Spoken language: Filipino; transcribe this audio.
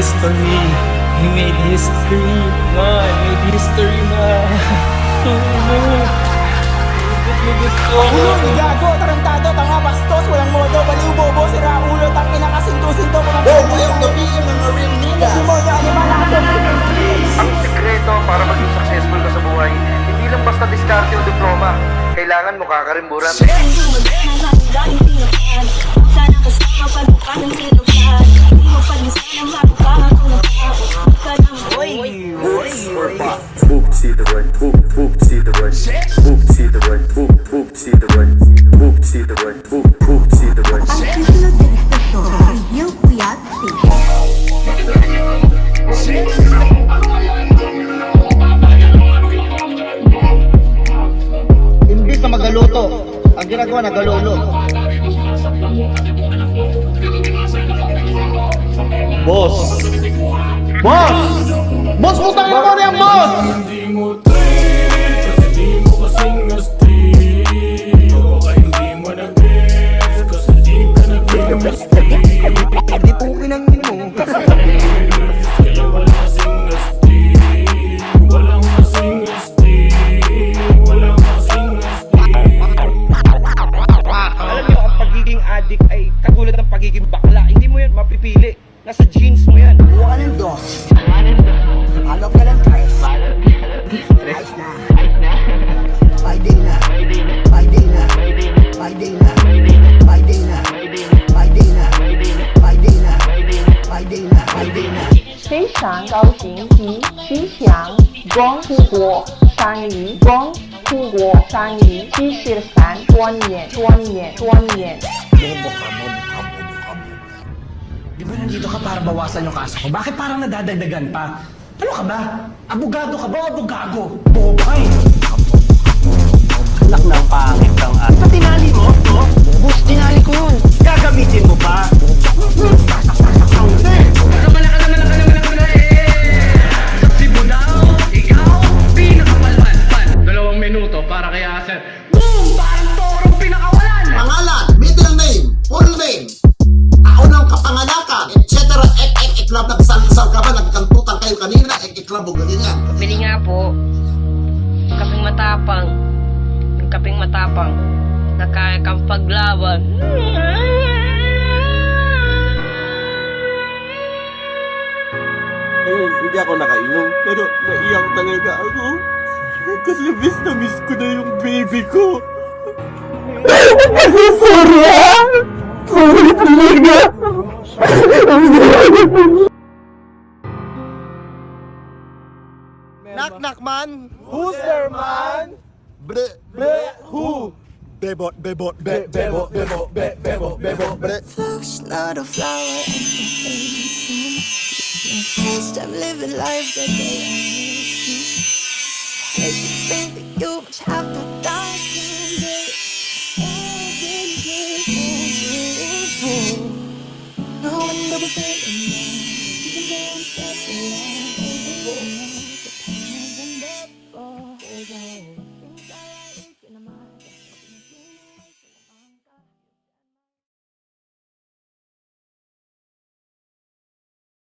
history. He made history. Ma, he made history, ma. Lugod ko. Ulo, gago, tarantado, tanga, bastos, walang modo, baliw, bobo, sira ulo, tangina ka, sinto-sinto, mga Bobo yung gabi yung mga real niggas. Demonyo, animal, Ang sikreto para maging successful ka sa buhay, hindi lang basta diskarte o diploma. Kailangan mo kakarimburan. Sana kasama pag parang sinukan Boop, see the run, boop, boop, see the run, boop, see the run, boop, boop, see the run, boop, see the run, boop, boop, see the run. Ang susunod na istasyon ay New Puyat Station. Imbis na magaluto, ang ginagawa nagalolo. Boss! Boss! Boss, putang ina mo pagiging addict ay katulad ng pagiging bakla. Hindi mo yan mapipili. Nasa genes mo yan. Buka ng dos. Alok ka ng tres. Ayos na. Friday na. Friday na. Friday na. Friday na. Friday na. Friday na. Friday na. Friday na. 非常高兴及吉祥，光出国三鱼，光出国三鱼，七十三 Bobo ka, bobo ka, bobo ka, bobo ka. Di ba nandito ka para bawasan yung kaso ko? Bakit parang nadadagdagan pa? Ano ka ba? Abogado ka ba o abogago? Bobo ka eh! Anak ng pangit kang at. Sa tinali mo, no? Kanina, ek, eklab, o ganyan. Bili nga po Kaping matapang Yung kaping matapang na kaya kang paglaban Ngayon, hindi ako nakainom. Pero naiyak talaga ako. Kasi miss na miss ko na yung baby ko. Knock, knock, man. Who's there, man? Bre, bre, who? Bebot, bebot, be, bebot, bebot, be, bebot, bebot, bre. Flowers, not a flower First I'm living life that day Hey, baby, you must have to die